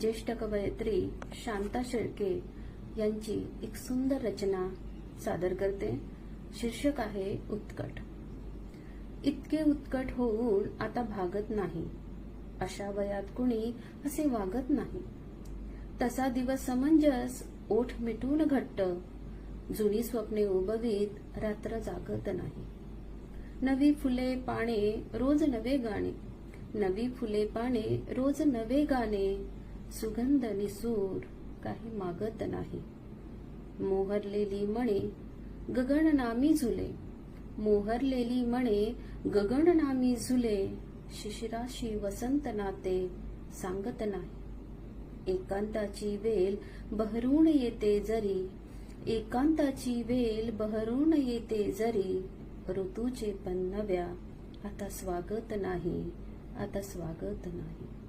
ज्येष्ठ कवयित्री शांता शेळके यांची एक सुंदर रचना सादर करते. शीर्षक आहे उत्कट. इतके उत्कट होऊन आता भागत नाही. अशा वयात कुणी असे वागत नाही. तसा दिवस समंजस ओठ मिटून घट्ट. जुनी स्वप्ने उभवीत रात्र जागत नाही. नवी फुले पाने रोज नवे गाणे. नवी फुले पाने रोज नवे गाणे. सुगंध निसूर काही मागत नाही. मोहरलेली मणे गगननामी झुले. मोहरलेली मणे गगननामी झुले. शिशिराशी वसंत नाते सांगत नाही. एकांताची वेल बहरून येते जरी. एकांताची वेल बहरून येते जरी. ऋतूचे पण नव्या. आता स्वागत नाही. आता स्वागत नाही.